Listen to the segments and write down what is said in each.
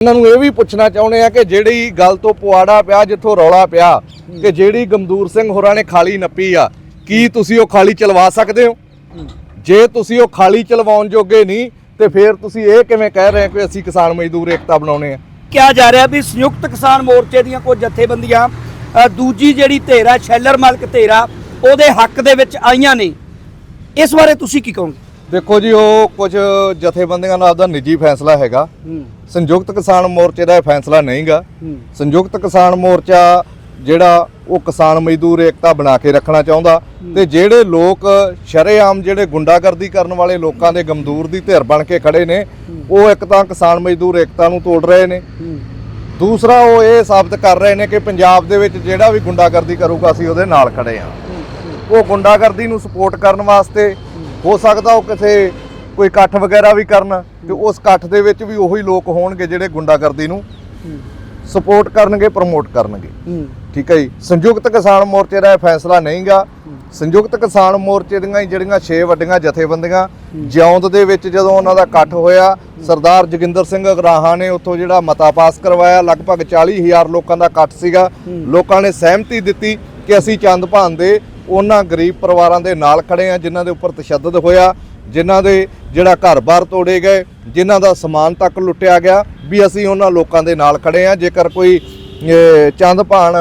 ਇਹਨਾਂ ਨੂੰ ਇਹ ਵੀ ਪੁੱਛਣਾ ਚਾਹੁੰਦੇ ਆ ਕਿ ਜਿਹੜੀ ਗੱਲ ਤੋਂ ਪੁਆੜਾ ਪਿਆ ਜਿੱਥੋਂ ਰੌਲਾ ਪਿਆ ਕਿ ਜਿਹੜੀ ਗਮਦੂਰ ਸਿੰਘ ਹੋਰਾਂ ਨੇ ਖਾਲੀ ਨੱਪੀ ਆ ਕੀ ਤੁਸੀਂ ਉਹ ਖਾਲੀ ਚਲਵਾ ਸਕਦੇ ਹੋ? ਜੇ ਤੁਸੀਂ ਉਹ ਖਾਲੀ ਚਲਵਾਉਣ ਜੋਗੇ ਨਹੀਂ ਤੇ ਫਿਰ ਤੁਸੀਂ ਇਹ ਕਿਵੇਂ ਕਹਿ ਰਹੇ ਹੋ ਕਿ ਅਸੀਂ ਕਿਸਾਨ ਮਜ਼ਦੂਰ ਏਕਤਾ ਬਣਾਉਣੇ ਆ? ਕਿਹਾ ਜਾ ਰਿਹਾ ਵੀ ਸੰਯੁਕਤ ਕਿਸਾਨ ਮੋਰਚੇ ਦੀਆਂ ਕੁਝ ਜਥੇਬੰਦੀਆਂ ਦੂਜੀ ਜਿਹੜੀ ਧੇਰਾ ਸ਼ੈਲਰ ਮਾਲਕ ਧੇਰਾ ਉਹਦੇ ਹੱਕ ਦੇ ਵਿੱਚ ਆਈਆਂ ਨੇ। ਇਸ ਬਾਰੇ ਤੁਸੀਂ ਕੀ ਕਹੋਗੇ? ਦੇਖੋ ਜੀ ਉਹ ਕੁਝ ਜਥੇਬੰਦੀਆਂ ਦਾ ਆਪਦਾ ਨਿੱਜੀ ਫੈਸਲਾ ਹੈਗਾ। ਸੰਯੁਕਤ ਕਿਸਾਨ ਮੋਰਚੇ ਦਾ ਇਹ ਫੈਸਲਾ ਨਹੀਂਗਾ। ਸੰਯੁਕਤ ਕਿਸਾਨ ਮੋਰਚਾ ਜਿਹੜਾ ਉਹ ਕਿਸਾਨ ਮਜ਼ਦੂਰ ਏਕਤਾ ਬਣਾ ਕੇ ਰੱਖਣਾ ਚਾਹੁੰਦਾ ਤੇ ਜਿਹੜੇ ਲੋਕ ਸ਼ਰੇਆਮ ਜਿਹੜੇ ਗੁੰਡਾਗਰਦੀ ਕਰਨ ਵਾਲੇ ਲੋਕਾਂ ਦੇ ਗਮਦੂਰ ਦੀ ਧਿਰ ਬਣ ਕੇ ਖੜੇ ਨੇ ਉਹ ਇੱਕ ਤਾਂ ਕਿਸਾਨ ਮਜ਼ਦੂਰ ਏਕਤਾ ਨੂੰ ਤੋੜ ਰਹੇ ਨੇ। ਦੂਸਰਾ ਉਹ ਇਹ ਸਾਬਤ ਕਰ ਰਹੇ ਨੇ ਕਿ ਪੰਜਾਬ ਦੇ ਵਿੱਚ ਜਿਹੜਾ ਵੀ ਗੁੰਡਾਗਰਦੀ ਕਰੂਗਾ ਅਸੀਂ ਉਹਦੇ ਨਾਲ ਖੜੇ ਆ ਉਹ ਗੁੰਡਾਗਰਦੀ ਨੂੰ ਸਪੋਰਟ ਕਰਨ ਵਾਸਤੇ ਹੋ ਸਕਦਾ ਉਹ ਕਿਸੇ ਕੋਈ ਇਕੱਠ ਵਗੈਰਾ ਵੀ ਕਰਨ ਤੇ ਉਸ ਇਕੱਠ ਦੇ ਵਿੱਚ ਵੀ ਉਹੀ ਲੋਕ ਹੋਣਗੇ ਜਿਹੜੇ ਗੁੰਡਾਗਰਦੀ ਨੂੰ ਸਪੋਰਟ ਕਰਨਗੇ ਪ੍ਰਮੋਟ ਕਰਨਗੇ। ਠੀਕ ਹੈ ਜੀ? ਸੰਯੁਕਤ ਕਿਸਾਨ ਮੋਰਚੇ ਦਾ ਇਹ ਫੈਸਲਾ ਨਹੀਂਗਾ। ਸੰਯੁਕਤ ਕਿਸਾਨ ਮੋਰਚੇ ਦੀਆਂ ਹੀ ਜਿਹੜੀਆਂ 6 ਵੱਡੀਆਂ ਜਥੇਬੰਦੀਆਂ ਜਿਉਂਦ ਦੇ ਵਿੱਚ ਜਦੋਂ ਉਹਨਾਂ ਦਾ ਇਕੱਠ ਹੋਇਆ ਸਰਦਾਰ ਜੋਗਿੰਦਰ ਸਿੰਘ ਅਗਰਾਹਾਂ ਨੇ ਉੱਥੋਂ ਜਿਹੜਾ ਮਤਾ ਪਾਸ ਕਰਵਾਇਆ ਲਗਭਗ 40000 ਲੋਕਾਂ ਦਾ ਇਕੱਠ ਸੀਗਾ। ਲੋਕਾਂ ਨੇ ਸਹਿਮਤੀ ਦਿੱਤੀ ਕਿ ਅਸੀਂ ਚੰਦ ਭਾਨ ਦੇ ਉਹਨਾਂ ਗਰੀਬ ਪਰਿਵਾਰਾਂ ਦੇ ਨਾਲ ਖੜੇ ਆ, ਜਿਨ੍ਹਾਂ ਦੇ ਉੱਪਰ ਤਸ਼ੱਦਦ ਹੋਇਆ, ਜਿਨ੍ਹਾਂ ਦੇ ਜਿਹੜਾ ਘਰ-ਬਾਰ ਤੋੜੇ ਗਏ, ਜਿਨ੍ਹਾਂ ਦਾ ਸਮਾਨ ਤੱਕ ਲੁੱਟਿਆ ਗਿਆ, ਵੀ ਅਸੀਂ ਉਹਨਾਂ ਲੋਕਾਂ ਦੇ ਨਾਲ ਖੜੇ ਆ। ਜੇਕਰ ਕੋਈ ਚੰਦ ਭਾਣ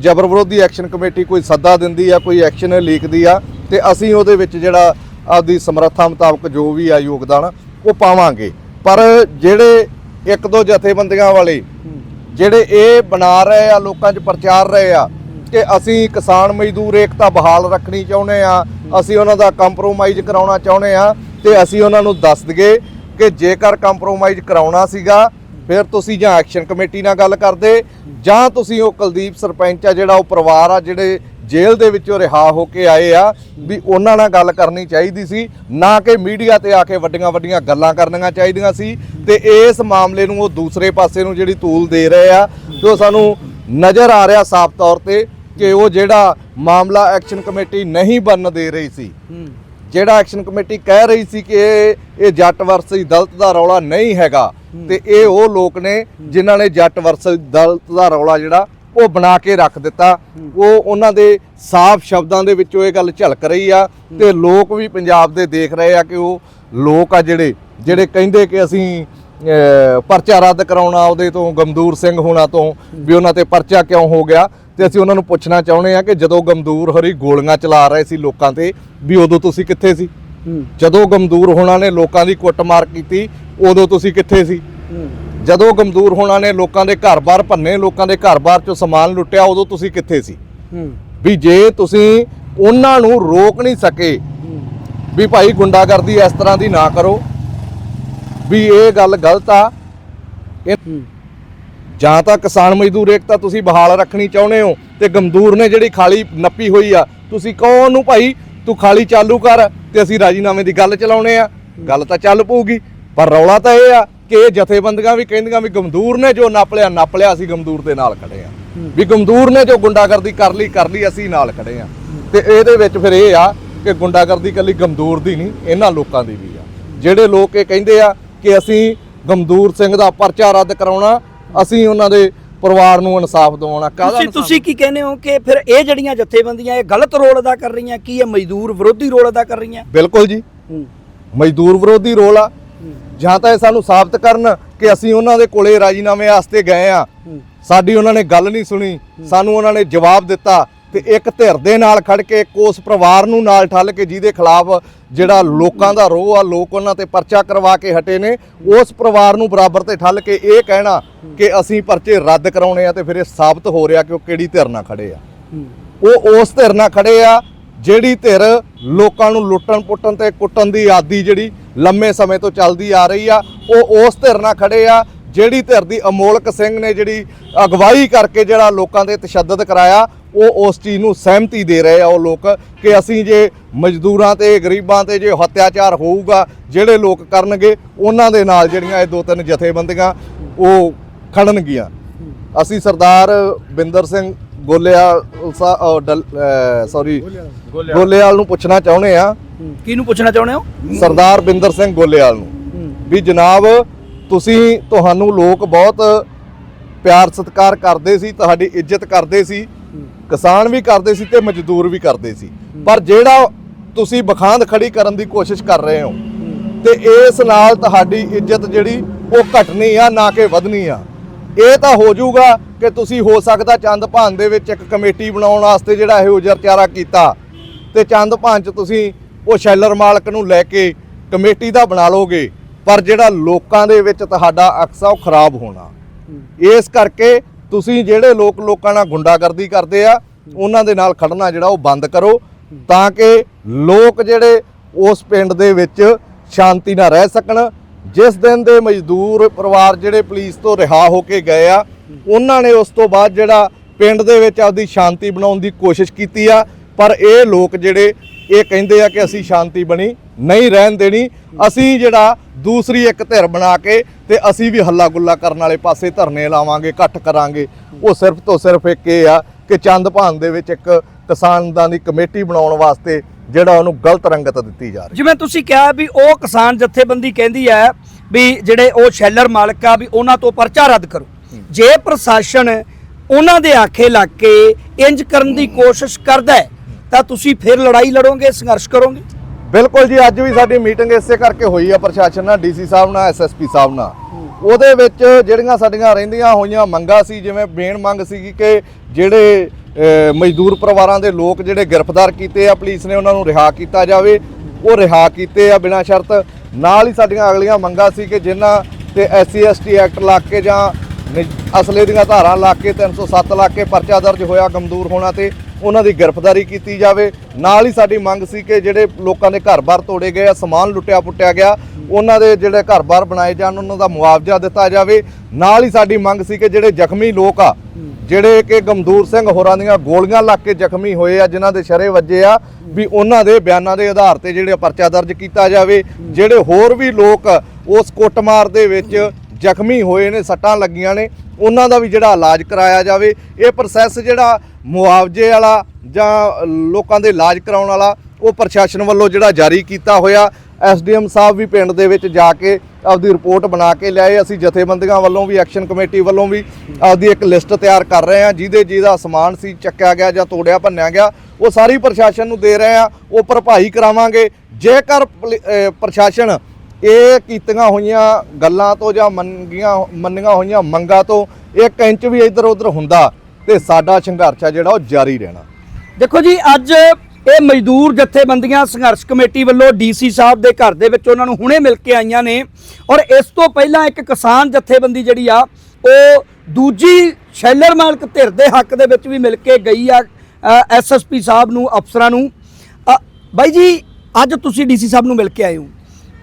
ਜਬਰ ਵਿਰੋਧੀ ਐਕਸ਼ਨ ਕਮੇਟੀ ਕੋਈ ਸੱਦਾ ਦਿੰਦੀ ਆ, ਕੋਈ ਐਕਸ਼ਨ ਲੀਕਦੀ ਆ, ਤੇ ਅਸੀਂ ਉਹਦੇ ਵਿੱਚ ਜਿਹੜਾ ਆਪਦੀ ਸਮਰੱਥਾ ਮੁਤਾਬਕ ਜੋ ਵੀ ਆ ਯੋਗਦਾਨ, ਉਹ ਪਾਵਾਂਗੇ। ਪਰ ਜਿਹੜੇ ਇੱਕ ਦੋ ਜਥੇਬੰਦੀਆਂ ਵਾਲੇ, ਜਿਹੜੇ ਇਹ ਬਣਾ ਰਹੇ ਆ, ਲੋਕਾਂ 'ਚ ਪ੍ਰਚਾਰ ਰਹੇ ਆ ਕਿ ਅਸੀਂ ਕਿਸਾਨ ਮਜ਼ਦੂਰ ਏਕਤਾ ਬਹਾਲ ਰੱਖਣੀ ਚਾਹੁੰਦੇ ਆ ਅਸੀਂ ਉਹਨਾਂ ਦਾ ਕੰਪਰੋਮਾਈਜ਼ ਕਰਾਉਣਾ ਚਾਹੁੰਦੇ ਆ ਤੇ ਅਸੀਂ ਉਹਨਾਂ ਨੂੰ ਦੱਸ ਦਈਏ ਕਿ ਜੇਕਰ ਕੰਪਰੋਮਾਈਜ਼ ਕਰਾਉਣਾ ਸੀਗਾ, ਫਿਰ ਤੁਸੀਂ ਜਾਂ ਐਕਸ਼ਨ ਕਮੇਟੀ ਨਾਲ ਗੱਲ ਕਰਦੇ ਜਾਂ ਤੁਸੀਂ ਉਹ ਕੁਲਦੀਪ ਸਰਪੰਚ ਆ ਜਿਹੜਾ ਉਹ ਪਰਿਵਾਰ ਆ ਜਿਹੜੇ ਜੇਲ੍ਹ ਦੇ ਵਿੱਚੋਂ ਰਿਹਾ ਹੋ ਕੇ ਆਏ ਆ ਵੀ ਉਹਨਾਂ ਨਾਲ ਗੱਲ ਕਰਨੀ ਚਾਹੀਦੀ ਸੀ, ਨਾ ਕਿ ਮੀਡੀਆ ਤੇ ਆ ਕੇ ਵੱਡੀਆਂ ਵੱਡੀਆਂ ਗੱਲਾਂ ਕਰਨੀਆਂ ਚਾਹੀਦੀਆਂ ਸੀ ਤੇ ਇਸ ਮਾਮਲੇ ਨੂੰ ਉਹ ਦੂਸਰੇ ਪਾਸੇ ਨੂੰ ਜਿਹੜੀ ਤੂਲ ਦੇ ਰਹੇ ਆ, ਤੇ ਉਹ ਸਾਨੂੰ ਨਜ਼ਰ ਆ ਰਿਹਾ ਸਾਫ਼ ਤੌਰ ਤੇ ਕਿ ਉਹ ਜਿਹੜਾ ਮਾਮਲਾ ਐਕਸ਼ਨ ਕਮੇਟੀ ਨਹੀਂ ਬਣਨ ਦੇ ਰਹੀ ਸੀ। ਜਿਹੜਾ ਐਕਸ਼ਨ ਕਮੇਟੀ ਕਹਿ ਰਹੀ ਸੀ ਕਿ ਇਹ ਇਹ ਜੱਟ ਵਰਸੀ ਦਲਤ ਦਾ ਰੌਲਾ ਨਹੀਂ ਹੈਗਾ ਤੇ ਇਹ ਉਹ ਲੋਕ ਨੇ ਜਿਨ੍ਹਾਂ ਨੇ ਜੱਟ ਵਰਸੀ ਦਲਤ ਦਾ ਰੌਲਾ ਜਿਹੜਾ ਉਹ ਬਣਾ ਕੇ ਰੱਖ ਦਿੱਤਾ। ਉਹ ਉਹਨਾਂ ਦੇ ਸਾਫ਼ ਸ਼ਬਦਾਂ ਦੇ ਵਿੱਚੋਂ ਇਹ ਗੱਲ ਝਲਕ ਰਹੀ ਆ ਤੇ ਲੋਕ ਵੀ ਪੰਜਾਬ ਦੇ ਦੇਖ ਰਹੇ ਆ ਕਿ ਉਹ ਲੋਕ ਆ ਜਿਹੜੇ ਜਿਹੜੇ ਕਹਿੰਦੇ ਕਿ ਅਸੀਂ ਪਰਚਾ ਰੱਦ ਕਰਾਉਣਾ ਉਹਦੇ ਤੋਂ ਗਮਦੂਰ ਸਿੰਘ ਹੋਣਾ ਤੋਂ ਵੀ ਉਹਨਾਂ ਤੇ ਪਰਚਾ ਕਿਉਂ ਹੋ ਗਿਆ? ਤੇ ਅਸੀਂ ਉਹਨਾਂ ਨੂੰ ਪੁੱਛਣਾ ਚਾਹੁੰਦੇ ਆ ਕਿ ਜਦੋਂ ਗਮਦੂਰ ਹਰੀ ਗੋਲੀਆਂ ਚਲਾ ਰਹੇ ਸੀ ਲੋਕਾਂ ਤੇ ਵੀ ਉਦੋਂ ਤੁਸੀਂ ਕਿੱਥੇ ਸੀ? ਜਦੋਂ ਗਮਦੂਰ ਹੋਣਾ ਨੇ ਲੋਕਾਂ ਦੀ ਕੁੱਟਮਾਰ ਕੀਤੀ ਉਦੋਂ ਤੁਸੀਂ ਕਿੱਥੇ ਸੀ? ਜਦੋਂ ਗਮਦੂਰ ਹੋਣਾ ਨੇ ਲੋਕਾਂ ਦੇ ਘਰ-ਬਾਰ ਭੰਨੇ ਲੋਕਾਂ ਦੇ ਘਰ-ਬਾਰ ਚੋਂ ਸਮਾਨ ਲੁੱਟਿਆ ਉਦੋਂ ਤੁਸੀਂ ਕਿੱਥੇ ਸੀ? ਵੀ ਜੇ ਤੁਸੀਂ ਉਹਨਾਂ ਨੂੰ ਰੋਕ ਨਹੀਂ ਸਕੇ ਵੀ ਭਾਈ ਗੁੰਡਾਗਰਦੀ ਇਸ ਤਰ੍ਹਾਂ ਦੀ ਨਾ ਕਰੋ ਵੀ ਇਹ ਗੱਲ ਗਲਤ ਆ। ਇਹ ਜਾਂ ਤਾਂ ਕਿਸਾਨ ਮਜ਼ਦੂਰ ਏਕਤਾ ਤੁਸੀਂ ਬਹਾਲ ਰੱਖਣੀ ਚਾਹੁੰਦੇ ਹੋ ਤੇ ਗਮਦੂਰ ਨੇ ਜਿਹੜੀ ਖਾਲੀ ਨੱਪੀ ਹੋਈ ਆ ਤੁਸੀਂ ਕਹੋ ਉਹਨੂੰ ਭਾਈ ਤੂੰ ਖਾਲੀ ਚਾਲੂ ਕਰ ਤੇ ਅਸੀਂ ਰਾਜੀਨਾਮੇ ਦੀ ਗੱਲ ਚਲਾਉਣੇ ਆ। ਗੱਲ ਤਾਂ ਚੱਲ ਪਊਗੀ ਪਰ ਰੌਲਾ ਤਾਂ ਇਹ ਆ ਕਿ ਇਹ ਜਥੇਬੰਦੀਆਂ ਵੀ ਕਹਿੰਦੀਆਂ ਵੀ ਗਮਦੂਰ ਨੇ ਜੋ ਨੱਪ ਲਿਆ ਨੱਪ ਲਿਆ ਅਸੀਂ ਗਮਦੂਰ ਦੇ ਨਾਲ ਖੜੇ ਆ। ਵੀ ਗਮਦੂਰ ਨੇ ਜੋ ਗੁੰਡਾਗਰਦੀ ਕਰ ਲਈ ਕਰ ਲਈ ਅਸੀਂ ਨਾਲ ਖੜੇ ਆ। ਤੇ ਇਹਦੇ ਵਿੱਚ ਫਿਰ ਇਹ ਆ ਕਿ ਗੁੰਡਾਗਰਦੀ ਕੱਲੀ ਗਮਦੂਰ ਦੀ ਨਹੀਂ ਇਹਨਾਂ ਲੋਕਾਂ ਦੀ ਵੀ ਆ। ਜਿਹੜੇ ਲੋਕ ਇਹ ਕਹਿੰਦੇ ਆ ਕਿ ਅਸੀਂ ਗਮਦੂਰ ਸਿੰਘ ਦਾ ਪਰਚਾ ਰੱਦ ਕਰਾਉਣਾ ਅਸੀਂ ਉਹਨਾਂ ਦੇ ਪਰਿਵਾਰ ਨੂੰ ਇਨਸਾਫ ਦਿਵਾਉਣਾ। ਕਾਹਦਾ ਤੁਸੀਂ? ਤੁਸੀਂ ਕੀ ਕਹਿੰਦੇ ਹੋ ਕਿ ਫਿਰ ਇਹ ਜਿਹੜੀਆਂ ਜਥੇਬੰਦੀਆਂ ਇਹ ਗਲਤ ਰੋਲ ਅਦਾ ਕਰ ਰਹੀਆਂ ਕੀ ਇਹ ਮਜ਼ਦੂਰ ਵਿਰੋਧੀ ਰੋਲ ਅਦਾ ਕਰ ਰਹੀਆਂ? ਬਿਲਕੁਲ ਜੀ। ਮਜ਼ਦੂਰ ਵਿਰੋਧੀ ਰੋਲ ਆ। ਜਾਂ ਤਾਂ ਇਹ ਸਾਨੂੰ ਸਾਬਤ ਕਰਨ ਕਿ ਅਸੀਂ ਉਹਨਾਂ ਦੇ ਕੋਲੇ ਰਾਜੀਨਾਮੇ ਵਾਸਤੇ ਗਏ ਆ। ਸਾਡੀ ਉਹਨਾਂ ਨੇ ਗੱਲ ਨਹੀਂ ਸੁਣੀ। ਸਾਨੂੰ ਉਹਨਾਂ ਨੇ ਜਵਾਬ ਦਿੱਤਾ। ਤੇ ਇੱਕ ਧਿਰ ਦੇ ਨਾਲ ਖੜ ਕੇ, ਇੱਕ ਉਸ ਪਰਿਵਾਰ ਨੂੰ ਨਾਲ ਠੱਲ ਕੇ ਜਿਹਦੇ ਖਿਲਾਫ ਜਿਹੜਾ ਲੋਕਾਂ ਦਾ ਰੋਹ ਆ, ਲੋਕ ਉਹਨਾਂ ਤੇ ਪਰਚਾ ਕਰਵਾ ਕੇ ਹਟੇ ਨੇ, ਉਸ ਪਰਿਵਾਰ ਨੂੰ ਬਰਾਬਰ ਤੇ ਠੱਲ ਕੇ ਇਹ ਕਹਿਣਾ ਕਿ ਅਸੀਂ ਪਰਚੇ ਰੱਦ ਕਰਾਉਣੇ ਆ ਤੇ ਫਿਰ ਇਹ ਸਾਬਤ ਹੋ ਰਿਹਾ ਕਿ ਉਹ ਕਿਹੜੀ ਧਿਰ ਨਾਲ ਖੜੇ ਆ। ਉਹ ਉਸ ਧਿਰ ਨਾਲ ਖੜੇ ਆ ਜਿਹੜੀ ਧਿਰ ਲੋਕਾਂ ਨੂੰ ਲੁੱਟਣ ਪੁੱਟਣ ਤੇ ਕੁੱਟਣ ਦੀ ਆਦੀ ਜਿਹੜੀ ਲੰਮੇ ਸਮੇਂ ਤੋਂ ਚੱਲਦੀ ਆ ਰਹੀ ਆ, ਉਹ ਉਸ ਧਿਰ ਨਾਲ ਖੜੇ ਆ ਜਿਹੜੀ ਧਿਰ ਦੀ ਅਮੋਲਕ ਸਿੰਘ ਨੇ ਜਿਹੜੀ ਅਗਵਾਈ ਕਰਕੇ ਜਿਹੜਾ ਲੋਕਾਂ ਦੇ ਤਸ਼ੱਦਦ ਕਰਾਇਆ ਉਹ ਉਸ ਚੀਜ਼ ਨੂੰ ਸਹਿਮਤੀ ਦੇ ਰਹੇ ਆ ਉਹ ਲੋਕ ਕਿ ਅਸੀਂ ਜੇ ਮਜ਼ਦੂਰਾਂ ਤੇ ਗਰੀਬਾਂ ਤੇ ਜੇ ਹੱਤਿਆਚਾਰ ਹੋਊਗਾ ਜਿਹੜੇ ਲੋਕ ਕਰਨਗੇ ਉਹਨਾਂ ਦੇ ਨਾਲ ਜਿਹੜੀਆਂ ਇਹ ਦੋ ਤਿੰਨ ਜਥੇਬੰਦੀਆਂ ਉਹ ਖੜਨਗੀਆਂ। ਅਸੀਂ ਸਰਦਾਰ ਬਿੰਦਰ ਸਿੰਘ ਗੋਲਿਆਲ ਸੌਰੀ ਗੋਲਿਆਲ ਨੂੰ ਪੁੱਛਣਾ ਚਾਹੁੰਦੇ ਆ। ਕਿਹਨੂੰ ਪੁੱਛਣਾ ਚਾਹੁੰਦੇ ਹੋ? ਸਰਦਾਰ ਬਿੰਦਰ ਸਿੰਘ ਗੋਲਿਆਲ ਨੂੰ। ਵੀ ਜਨਾਬ ਤੁਸੀਂ ਤੁਹਾਨੂੰ ਲੋਕ ਬਹੁਤ ਪਿਆਰ ਸਤਿਕਾਰ ਕਰਦੇ ਸੀ ਤੁਹਾਡੀ ਇੱਜ਼ਤ ਕਰਦੇ ਸੀ। ਕਿਸਾਨ ਵੀ ਕਰਦੇ ਸੀ ਤੇ ਮਜ਼ਦੂਰ ਵੀ ਕਰਦੇ ਸੀ। ਪਰ ਜਿਹੜਾ ਤੁਸੀਂ ਬਖਾਂਦ ਖੜੀ ਕਰਨ ਦੀ ਕੋਸ਼ਿਸ਼ ਕਰ ਰਹੇ ਹੋ, ਤੇ ਇਸ ਨਾਲ ਤੁਹਾਡੀ ਇੱਜ਼ਤ ਜਿਹੜੀ, ਉਹ ਘਟਣੀ ਆ, ਨਾ ਕਿ ਵਧਣੀ ਆ। ਇਹ ਤਾਂ ਹੋ ਜਾਊਗਾ ਕਿ ਤੁਸੀਂ ਹੋ ਸਕਦਾ ਚੰਦ ਭਾਨ ਦੇ ਵਿੱਚ ਇੱਕ ਕਮੇਟੀ ਬਣਾਉਣ ਵਾਸਤੇ ਜਿਹੜਾ ਇਹ ਉਜਰਚਾਰਾ ਕੀਤਾ। ਤੇ ਚੰਦ ਭਾਨ ਚ ਤੁਸੀਂ ਉਹ ਸ਼ੈਲਰ ਮਾਲਕ ਨੂੰ ਲੈ ਕੇ ਕਮੇਟੀ ਦਾ ਬਣਾ ਲੋਗੇ ਪਰ ਜਿਹੜਾ ਲੋਕਾਂ ਦੇ ਵਿੱਚ ਤੁਹਾਡਾ ਅਕਸਾ ਉਹ ਖਰਾਬ ਹੋਣਾ। ਇਸ ਕਰਕੇ ਤੁਸੀਂ ਜਿਹੜੇ ਲੋਕ ਲੋਕਾਂ ਨਾਲ ਗੁੰਡਾਗਰਦੀ ਕਰਦੇ ਆ, ਉਹਨਾਂ ਦੇ ਨਾਲ ਖੜਨਾ ਜਿਹੜਾ ਉਹ ਬੰਦ ਕਰੋ, ਤਾਂ ਕਿ ਲੋਕ ਜਿਹੜੇ ਉਸ ਪਿੰਡ ਦੇ ਵਿੱਚ ਸ਼ਾਂਤੀ ਨਾਲ ਰਹਿ ਸਕਣ, ਜਿਸ ਦਿਨ ਦੇ ਮਜ਼ਦੂਰ ਪਰਿਵਾਰ ਜਿਹੜੇ ਪੁਲਿਸ ਤੋਂ ਰਿਹਾ ਹੋ ਕੇ ਗਏ ਆ, ਉਹਨਾਂ ਨੇ ਉਸ ਤੋਂ ਬਾਅਦ ਜਿਹੜਾ ਪਿੰਡ ਦੇ ਵਿੱਚ ਆਪਦੀ ਸ਼ਾਂਤੀ ਬਣਾਉਣ ਦੀ ਕੋਸ਼ਿਸ਼ ਕੀਤੀ ਆ, ਪਰ ਇਹ ਲੋਕ ਜਿਹੜੇ, ਇਹ ਕਹਿੰਦੇ ਆ ਕਿ ਅਸੀਂ ਸ਼ਾਂਤੀ ਬਣੀ ਨਹੀਂ ਰਹਿਣ ਦੇਣੀ। ਅਸੀਂ ਜਿਹੜਾ ਦੂਸਰੀ ਇੱਕ ਧਿਰ ਬਣਾ ਕੇ ਤੇ ਅਸੀਂ ਵੀ ਹੱਲਾ ਗੁੱਲਾ ਕਰਨ ਵਾਲੇ ਪਾਸੇ ਧਰਨੇ ਲਾਵਾਂਗੇ, ਇਕੱਠ ਕਰਾਂਗੇ। ਉਹ ਸਿਰਫ ਤੋਂ ਸਿਰਫ ਇੱਕ ਇਹ ਆ ਕਿ ਚੰਦ ਭਾਨ ਦੇ ਵਿੱਚ ਇੱਕ ਕਿਸਾਨਾਂ ਦੀ ਕਮੇਟੀ ਬਣਾਉਣ ਵਾਸਤੇ ਜਿਹੜਾ ਉਹਨੂੰ ਗਲਤ ਰੰਗਤ ਦਿੱਤੀ ਜਾ ਰਹੀ ਜਿਵੇਂ ਤੁਸੀਂ ਕਿਹਾ ਵੀ ਉਹ ਕਿਸਾਨ ਜਥੇਬੰਦੀ ਕਹਿੰਦੀ ਹੈ ਵੀ ਜਿਹੜੇ ਉਹ ਸ਼ੈਲਰ ਮਾਲਕ ਆ ਵੀ ਉਹਨਾਂ ਤੋਂ ਪਰਚਾ ਰੱਦ ਕਰੋ। ਜੇ ਪ੍ਰਸ਼ਾਸਨ ਉਹਨਾਂ ਦੇ ਆਖੇ ਲੱਗ ਕੇ ਇੰਜ ਕਰਨ ਦੀ ਕੋਸ਼ਿਸ਼ ਕਰਦਾ ਤਾਂ ਤੁਸੀਂ ਫਿਰ ਲੜਾਈ ਲੜੋਗੇ, ਸੰਘਰਸ਼ ਕਰੋਗੇ। ਬਿਲਕੁਲ ਜੀ, ਅੱਜ ਵੀ ਸਾਡੀ ਮੀਟਿੰਗ ਇਸੇ ਕਰਕੇ ਹੋਈ ਆ ਪ੍ਰਸ਼ਾਸਨ ਨਾਲ, ਡੀਸੀ ਸਾਹਿਬ ਨਾਲ ਐਸਐਸਪੀ ਸਾਹਿਬ ਨਾਲ। ਉਹਦੇ ਵਿੱਚ ਜਿਹੜੀਆਂ ਸਾਡੀਆਂ ਰਹਿੰਦੀਆਂ ਹੋਈਆਂ ਮੰਗਾਂ ਸੀ, ਜਿਵੇਂ ਮੇਨ ਮੰਗ ਸੀਗੀ ਕਿ ਜਿਹੜੇ ਮਜ਼ਦੂਰ ਪਰਿਵਾਰਾਂ ਦੇ ਲੋਕ ਜਿਹੜੇ ਗ੍ਰਿਫਤਾਰ ਕੀਤੇ ਆ, ਪੁਲਿਸ ਨੇ ਉਹਨਾਂ ਨੂੰ ਰਿਹਾ ਕੀਤਾ ਜਾਵੇ, ਉਹ ਰਿਹਾ ਕੀਤੇ ਆ ਬਿਨਾਂ ਸ਼ਰਤ। ਨਾਲ ਹੀ ਸਾਡੀਆਂ ਅਗਲੀਆਂ ਮੰਗਾਂ ਸੀ ਕਿ ਜਿਨ੍ਹਾਂ ਤੇ ਐਸਸੀ ਐਸਟੀ ਐਕਟ ਲਾ ਕੇ ਜਾਂ ਨਿ- ਅਸਲੇ ਦੀਆਂ ਧਾਰਾਂ ਲਾ ਕੇ 307 ਲਾ ਕੇ ਪਰਚਾ ਦਰਜ ਹੋਇਆ ਗਮਦੂਰ ਹੋਣਾ ਤੇ ਉਹਨਾਂ ਦੀ ਗ੍ਰਿਫਤਾਰੀ ਕੀਤੀ ਜਾਵੇ। ਨਾਲ ਹੀ ਸਾਡੀ ਮੰਗ ਸੀ ਕਿ ਜਿਹੜੇ ਲੋਕਾਂ ਦੇ ਘਰ-ਬਾਰ ਤੋੜੇ ਗਏ ਆ, ਸਮਾਨ ਲੁੱਟਿਆ ਪੁੱਟਿਆ ਗਿਆ, ਉਹਨਾਂ ਦੇ ਜਿਹੜੇ ਘਰ-ਬਾਰ ਬਣਾਏ ਜਾਣ, ਉਹਨਾਂ ਦਾ ਮੁਆਵਜ਼ਾ ਦਿੱਤਾ ਜਾਵੇ। ਨਾਲ ਹੀ ਸਾਡੀ ਮੰਗ ਸੀ ਕਿ ਜਿਹੜੇ ਜ਼ਖਮੀ ਲੋਕ ਆ, ਜਿਹੜੇ ਕਿ ਗਮਦੂਰ ਸਿੰਘ ਹੋਰਾਂ ਦੀਆਂ ਗੋਲੀਆਂ ਲੱਗ ਕੇ ਜ਼ਖਮੀ ਹੋਏ ਆ, ਜਿਨ੍ਹਾਂ ਦੇ ਸ਼ਰੇ ਵੱਜੇ ਆ, ਵੀ ਉਹਨਾਂ ਦੇ ਬਿਆਨਾਂ ਦੇ ਆਧਾਰ ਤੇ ਜਿਹੜੇ ਪਰਚਾ ਦਰਜ ਕੀਤਾ ਜਾਵੇ। ਜਿਹੜੇ ਹੋਰ ਵੀ ਲੋਕ ਉਸ ਕੁੱਟਮਾਰ ਦੇ ਵਿੱਚ ਜ਼ਖਮੀ ਹੋਏ ਨੇ, ਸੱਟਾਂ ਲੱਗੀਆਂ ਨੇ, ਉਹਨਾਂ ਦਾ ਵੀ ਜਿਹੜਾ ਇਲਾਜ ਕਰਾਇਆ ਜਾਵੇ। ਇਹ ਪ੍ਰੋਸੈਸ ਜਿਹੜਾ ਮੁਆਵਜ਼ੇ ਵਾਲਾ ਜਾਂ ਲੋਕਾਂ ਦੇ ਇਲਾਜ ਕਰਾਉਣ ਵਾਲਾ, ਉਹ ਪ੍ਰਸ਼ਾਸਨ ਵੱਲੋਂ ਜਿਹੜਾ ਜਾਰੀ ਕੀਤਾ ਹੋਇਆ। ਐਸਡੀਐਮ ਸਾਹਿਬ ਵੀ ਪਿੰਡ ਦੇ ਵਿੱਚ ਜਾ ਕੇ ਆਪਦੀ ਰਿਪੋਰਟ ਬਣਾ ਕੇ ਲਿਆਏ। ਅਸੀਂ ਜਥੇਬੰਦੀਆਂ ਵੱਲੋਂ ਵੀ, ਐਕਸ਼ਨ ਕਮੇਟੀ ਵੱਲੋਂ ਵੀ ਆਪਦੀ ਇੱਕ ਲਿਸਟ ਤਿਆਰ ਕਰ ਰਹੇ ਹਾਂ, ਜਿਹਦੇ ਜਿਹਦਾ ਸਮਾਨ ਸੀ, ਚੱਕਿਆ ਗਿਆ ਜਾਂ ਤੋੜਿਆ, ਭੰਨਿਆ ਗਿਆ, ਉਹ ਸਾਰੀ ਪ੍ਰਸ਼ਾਸਨ ਨੂੰ ਦੇ ਰਹੇ ਹਾਂ। ਉਹ ਭਰਪਾਈ ਕਰਾਵਾਂਗੇ। ਜੇਕਰ ਪੁਲਿ- ਪ੍ਰਸ਼ਾਸਨ ਇਹ ਕੀਤੀਆਂ ਹੋਈਆਂ ਗੱਲਾਂ ਤੋਂ ਜਾਂ ਮੰਗੀਆਂ, ਮੰਨੀਆਂ ਹੋਈਆਂ ਮੰਗਾਂ ਤੋਂ ਇੱਕ ਇੰਚ ਵੀ ਇੱਧਰ ਉੱਧਰ ਹੁੰਦਾ ਤੇ ਸਾਡਾ ਸੰਘਰਸ਼ ਆ ਜਿਹੜਾ ਉਹ ਜਾਰੀ ਰਹਿਣਾ। ਦੇਖੋ ਜੀ, ਅੱਜ ਇਹ ਮਜ਼ਦੂਰ ਜਥੇਬੰਦੀਆਂ ਸੰਘਰਸ਼ ਕਮੇਟੀ ਵੱਲੋਂ ਡੀਸੀ ਸਾਹਿਬ ਦੇ ਘਰ ਦੇ ਵਿੱਚ ਉਹਨਾਂ ਨੂੰ ਹੁਣੇ ਮਿਲ ਕੇ ਆਈਆਂ ਨੇ ਔਰ ਇਸ ਤੋਂ ਪਹਿਲਾਂ ਇੱਕ ਕਿਸਾਨ ਜਥੇਬੰਦੀ ਜਿਹੜੀ ਆ, ਉਹ ਦੂਜੀ ਸ਼ੈਲਰ ਮਾਲਕ ਧਿਰ ਦੇ ਹੱਕ ਦੇ ਵਿੱਚ ਵੀ ਮਿਲ ਕੇ ਗਈ ਆ ਐਸਐਸਪੀ ਸਾਹਿਬ ਨੂੰ, ਅਫਸਰਾਂ ਨੂੰ। ਬਾਈ ਜੀ, ਅੱਜ ਤੁਸੀਂ ਡੀਸੀ ਸਾਹਿਬ ਨੂੰ ਮਿਲ ਕੇ ਆਏ ਹੋ।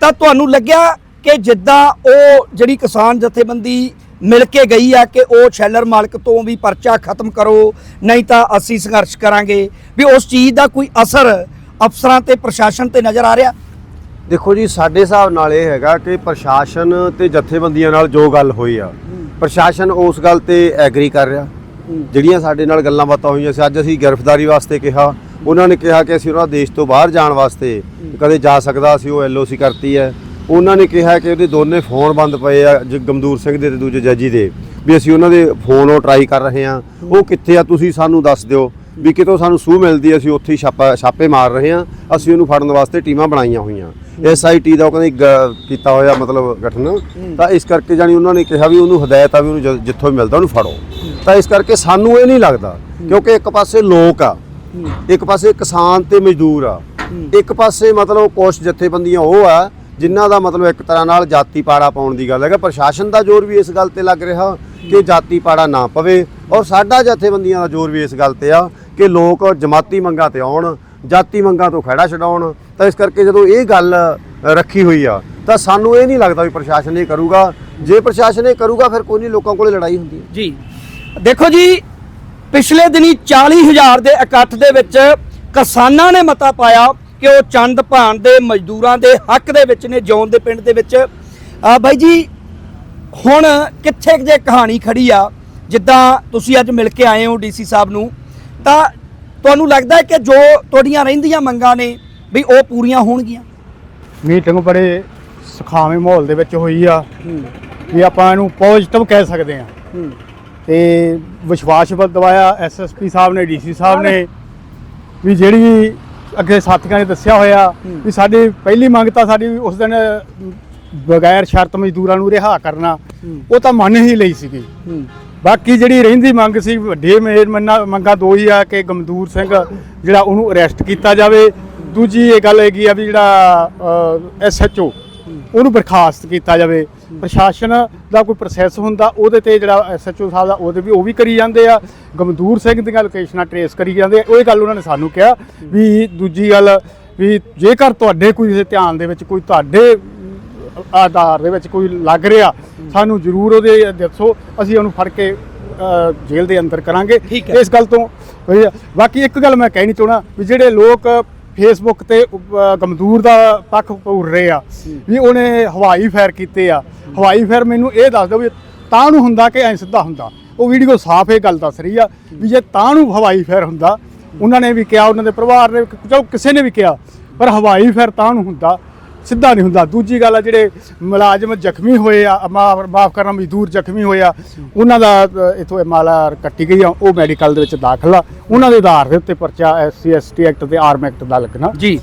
ਤਾਂ ਤੁਹਾਨੂੰ ਲੱਗਿਆ ਕਿ ਜਿੱਦਾਂ ਉਹ ਜਿਹੜੀ ਕਿਸਾਨ ਜਥੇਬੰਦੀ ਮਿਲ ਕੇ ਗਈ ਆ ਕਿ ਉਹ ਸ਼ੈਲਰ ਮਾਲਕ ਤੋਂ ਵੀ ਪਰਚਾ ਖਤਮ ਕਰੋ ਨਹੀਂ ਤਾਂ ਅਸੀਂ ਸੰਘਰਸ਼ ਕਰਾਂਗੇ ਵੀ ਉਸ ਚੀਜ਼ ਦਾ ਕੋਈ ਅਸਰ ਅਫਸਰਾਂ ਤੇ ਪ੍ਰਸ਼ਾਸਨ ਤੇ ਨਜ਼ਰ ਆ ਰਿਹਾ? ਦੇਖੋ ਜੀ ਸਾਡੇ ਹਿਸਾਬ ਨਾਲ ਇਹ ਹੈਗਾ ਕਿ ਪ੍ਰਸ਼ਾਸਨ ਤੇ ਜਥੇਬੰਦੀਆਂ ਨਾਲ ਜੋ ਗੱਲ ਹੋਈ ਆ ਪ੍ਰਸ਼ਾਸਨ ਉਸ ਗੱਲ ਤੇ ਐਗਰੀ ਕਰ ਰਿਹਾ। ਜਿਹੜੀਆਂ ਸਾਡੇ ਨਾਲ ਗੱਲਾਂ ਬਾਤਾਂ ਹੋਈਆਂ ਸੀ ਅੱਜ ਅਸੀਂ ਗ੍ਰਿਫਤਾਰੀ ਵਾਸਤੇ ਕਿਹਾ ਉਹਨਾਂ ਨੇ ਕਿਹਾ ਕਿ ਅਸੀਂ ਉਹਨਾਂ ਦੇਸ਼ ਤੋਂ ਬਾਹਰ ਜਾਣ ਵਾਸਤੇ ਕਦੇ ਜਾ ਸਕਦਾ ਅਸੀਂ ਉਹ ਐਲਓਸੀ ਕਰਤੀ ਹੈ। ਉਹਨਾਂ ਨੇ ਕਿਹਾ ਕਿ ਉਹਦੇ ਦੋਨੇ ਫੋਨ ਬੰਦ ਪਏ ਆ, ਜ- ਗਮਦੂਰ ਸਿੰਘ ਦੇ ਤੇ ਦੂਜੇ ਜੱਜੀ ਦੇ, ਵੀ ਅਸੀਂ ਉਹਨਾਂ ਦੇ ਫੋਨ ਉਹ ਟਰਾਈ ਕਰ ਰਹੇ ਹਾਂ। ਉਹ ਕਿੱਥੇ ਆ ਤੁਸੀਂ ਸਾਨੂੰ ਦੱਸ ਦਿਓ ਵੀ ਕਿਤੋਂ ਸਾਨੂੰ ਸੂਹ ਮਿਲਦੀ ਅਸੀਂ ਉੱਥੇ ਹੀ ਛਾਪਾ, ਛਾਪੇ ਮਾਰ ਰਹੇ ਹਾਂ, ਅਸੀਂ ਉਹਨੂੰ ਫੜਨ ਵਾਸਤੇ ਟੀਮਾਂ ਬਣਾਈਆਂ ਹੋਈਆਂ। ਐਸਆਈਟੀ ਦਾ ਉਹ ਕਹਿੰਦੇ ਗ- ਕੀਤਾ ਹੋਇਆ ਮਤਲਬ ਗਠਨ। ਤਾਂ ਇਸ ਕਰਕੇ ਜਾਨੀ ਉਹਨਾਂ ਨੇ ਕਿਹਾ ਵੀ ਉਹਨੂੰ ਹਦਾਇਤ ਆ ਵੀ ਉਹਨੂੰ ਜ- ਜਿੱਥੋਂ ਮਿਲਦਾ ਉਹਨੂੰ ਫੜੋ। ਤਾਂ ਇਸ ਕਰਕੇ ਸਾਨੂੰ ਇਹ ਨਹੀਂ ਲੱਗਦਾ, ਕਿਉਂਕਿ ਇੱਕ ਪਾਸੇ ਲੋਕ ਆ ਇੱਕ ਪਾਸੇ ਕਿਸਾਨ ਤੇ ਮਜ਼ਦੂਰ ਆ। ਇੱਕ ਪਾਸੇ ਮਤਲਬ ਕੁਛ ਜਥੇਬੰਦੀਆਂ ਉਹ ਆ ਜਿਨ੍ਹਾਂ ਦਾ ਮਤਲਬ ਇੱਕ ਤਰ੍ਹਾਂ ਨਾਲ ਜਾਤੀ ਪਾੜਾ ਪਾਉਣ ਦੀ ਗੱਲ ਹੈਗਾ ਪ੍ਰਸ਼ਾਸਨ ਦਾ ਜ਼ੋਰ ਵੀ ਇਸ ਗੱਲ ਤੇ ਲੱਗ ਰਿਹਾ ਕਿ ਜਾਤੀ ਪਾੜਾ ਨਾ ਪਵੇ ਔਰ ਸਾਡਾ ਜਥੇਬੰਦੀਆਂ ਦਾ ਜ਼ੋਰ ਵੀ ਇਸ ਗੱਲ ਤੇ ਆ ਕਿ ਲੋਕ ਜਮਾਤੀ ਮੰਗਾਂ ਤੇ ਆਉਣ ਜਾਤੀ ਮੰਗਾਂ ਤੋਂ ਖੜਾ ਛਡਾਉਣ ਤਾਂ ਇਸ ਕਰਕੇ ਜਦੋਂ ਇਹ ਗੱਲ ਰੱਖੀ ਹੋਈ ਆ ਤਾਂ ਸਾਨੂੰ ਇਹ ਨਹੀਂ ਲੱਗਦਾ ਵੀ ਪ੍ਰਸ਼ਾਸਨ ਇਹ ਕਰੂਗਾ। ਜੇ ਪ੍ਰਸ਼ਾਸਨ ਇਹ ਕਰੂਗਾ ਫਿਰ ਕੋਈ ਨਹੀਂ ਲੋਕਾਂ ਕੋਲੇ ਲੜਾਈ ਹੁੰਦੀ ਜੀ। ਦੇਖੋ ਜੀ ਪਿਛਲੇ ਦਿਨੀ 40000 ਦੇ ਇਕੱਠ ਦੇ ਵਿੱਚ ਕਿਸਾਨਾਂ ਨੇ ਮਤਾ ਪਾਇਆ ਕਿ ਉਹ ਚੰਦ ਭਾਨ ਦੇ ਮਜ਼ਦੂਰਾਂ ਦੇ ਹੱਕ ਦੇ ਵਿੱਚ ਨੇ ਜੌਨ ਦੇ ਪਿੰਡ ਦੇ ਵਿੱਚ। ਆ ਬਾਈ ਜੀ ਹੁਣ ਕਿੱਥੇ ਜੇ ਕਹਾਣੀ ਖੜੀ ਆ ਜਿੱਦਾਂ ਤੁਸੀਂ ਅੱਜ ਮਿਲ ਕੇ ਆਏ ਹੋ ਡੀਸੀ ਸਾਹਿਬ ਨੂੰ ਤਾਂ ਤੁਹਾਨੂੰ ਲੱਗਦਾ ਕਿ ਜੋ ਤੁਹਾਡੀਆਂ ਰਹਿੰਦੀਆਂ ਮੰਗਾਂ ਨੇ ਵੀ ਉਹ ਪੂਰੀਆਂ ਹੋਣਗੀਆਂ? ਮੀਟਿੰਗ ਬੜੇ ਸੁਖਾਵੇਂ ਮਾਹੌਲ ਦੇ ਵਿੱਚ ਹੋਈ ਆ ਵੀ ਆਪਾਂ ਇਹਨੂੰ ਪੋਜ਼ਿਟਿਵ ਕਹਿ ਸਕਦੇ ਹੂੰ। ਤੇ ਵਿਸ਼ਵਾਸ ਦਿਵਾਇਆ ਐਸਐਸਪੀ ਸਾਹਿਬ ਨੇ ਡੀਸੀ ਸਾਹਿਬ ਨੇ ਵੀ ਜਿਹੜੀ ਅੱਗੇ ਸਾਥੀਆਂ ਨੇ ਦੱਸਿਆ ਹੋਇਆ ਵੀ ਸਾਡੀ ਪਹਿਲੀ ਮੰਗ ਤਾਂ ਸਾਡੀ ਉਸ ਦਿਨ ਬਗੈਰ ਸ਼ਰਤ ਮਜ਼ਦੂਰਾਂ ਨੂੰ ਰਿਹਾ ਕਰਨਾ ਉਹ ਤਾਂ ਮੰਨ ਹੀ ਲਈ ਸੀਗੀ। ਬਾਕੀ ਜਿਹੜੀ ਰਹਿੰਦੀ ਮੰਗ ਸੀ ਵੱਡੇ ਮੰਨਾ- ਮੰਗਾਂ ਦੋ ਹੀ ਆ ਕਿ ਗਮਦੂਰ ਸਿੰਘ ਜਿਹੜਾ ਉਹਨੂੰ ਅਰੈਸਟ ਕੀਤਾ ਜਾਵੇ। ਦੂਜੀ ਇਹ ਗੱਲ ਹੈਗੀ ਆ ਵੀ ਜਿਹੜਾ ਐਸਐਚਓ ਉਹਨੂੰ ਬਰਖਾਸਤ ਕੀਤਾ ਜਾਵੇ। ਪ੍ਰਸ਼ਾਸਨ ਦਾ ਕੋਈ ਪ੍ਰੋਸੈਸ ਹੁੰਦਾ ਉਹਦੇ ਤੇ ਜਿਹੜਾ ਐਸਐਚਓ ਸਾਹਿਬ ਦਾ ਉਹਦੇ ਵੀ ਉਹ ਵੀ ਕਰੀ ਜਾਂਦੇ ਆ ਗਮਦੂਰ ਸਿੰਘ ਦੀਆਂ ਲੋਕੇਸ਼ਨਾਂ ਟਰੇਸ ਕਰੀ ਜਾਂਦੇ ਆ ਉਹ ਇਹ ਗੱਲ ਉਹਨਾਂ ਨੇ ਸਾਨੂੰ ਕਿਹਾ ਵੀ ਦੂਜੀ ਗੱਲ ਵੀ ਜੇਕਰ ਤੁਹਾਡੇ ਕੋਈ ਇਸ ਧਿਆਨ ਦੇ ਵਿੱਚ ਕੋਈ ਤੁਹਾਡੇ ਆਧਾਰ ਦੇ ਵਿੱਚ ਕੋਈ ਲੱਗ ਰਿਹਾ ਸਾਨੂੰ ਜ਼ਰੂਰ ਉਹਦੇ ਦੱਸੋ ਅਸੀਂ ਉਹਨੂੰ ਫੜ ਕੇ ਜੇਲ੍ਹ ਦੇ ਅੰਦਰ ਕਰਾਂਗੇ। ਇਸ ਗੱਲ ਤੋਂ। ਬਾਕੀ ਇੱਕ ਗੱਲ ਮੈਂ ਕਹਿਣੀ ਚਾਹਣਾ ਵੀ ਜਿਹੜੇ ਲੋਕ ਫੇਸਬੁੱਕ ਤੇ ਗਮਦੂਰ ਦਾ ਪੱਖ ਪੂਰ ਰਹੇ ਆ। ਵੀ ਉਹਨੇ ਹਵਾਈ ਫਾਇਰ ਕੀਤੇ ਆ। ਹਵਾਈ ਫਾਇਰ ਮੈਨੂੰ ਇਹ ਦੱਸ ਦਿਓ ਵੀ ਤਾਂ ਨੂੰ ਹੁੰਦਾ ਕਿ ਐ ਸਿੱਧਾ ਹੁੰਦਾ। ਉਹ ਵੀਡੀਓ ਸਾਫ਼ ਇਹ ਗੱਲ ਦੱਸ ਰਹੀ ਆ ਵੀ ਜੇ ਤਾਂ ਨੂੰ ਹਵਾਈ ਫਾਇਰ ਹੁੰਦਾ ਉਹਨਾਂ ਨੇ ਵੀ ਕਿਹਾ ਉਹਨਾਂ ਦੇ ਪਰਿਵਾਰ ਨੇ ਚਲੋ ਕਿਸੇ ਨੇ ਵੀ ਕਿਹਾ ਪਰ ਹਵਾਈ ਫਾਇਰ ਤਾਂ ਨੂੰ ਹੁੰਦਾ। ਸਿੱਧਾ ਨਹੀਂ ਹੁੰਦਾ। ਦੂਜੀ ਗੱਲ ਆ ਜਿਹੜੇ ਮੁਲਾਜ਼ਮ ਜ਼ਖਮੀ ਹੋਏ ਆ ਮਾਫ ਕਰਨਾ ਮਜ਼ਦੂਰ ਜ਼ਖਮੀ ਹੋਏ ਆ ਉਹਨਾਂ ਦਾ ਅ, ਇੱਥੋਂ ਮਾਲਾ ਕੱਟੀ ਗਈ ਆ ਉਹ ਮੈਡੀਕਲ ਦੇ ਵਿੱਚ ਦਾਖਲ ਆ। ਉਹਨਾਂ ਦੇ ਆਧਾਰ ਦੇ ਉੱਤੇ ਪਰਚਾ ਐਸਸੀ ਐਸਟੀ ਐਕਟ ਤੇ ਆਰਮ ਐਕਟ ਦਾ ਲੱਗਣਾ। ਜੀ।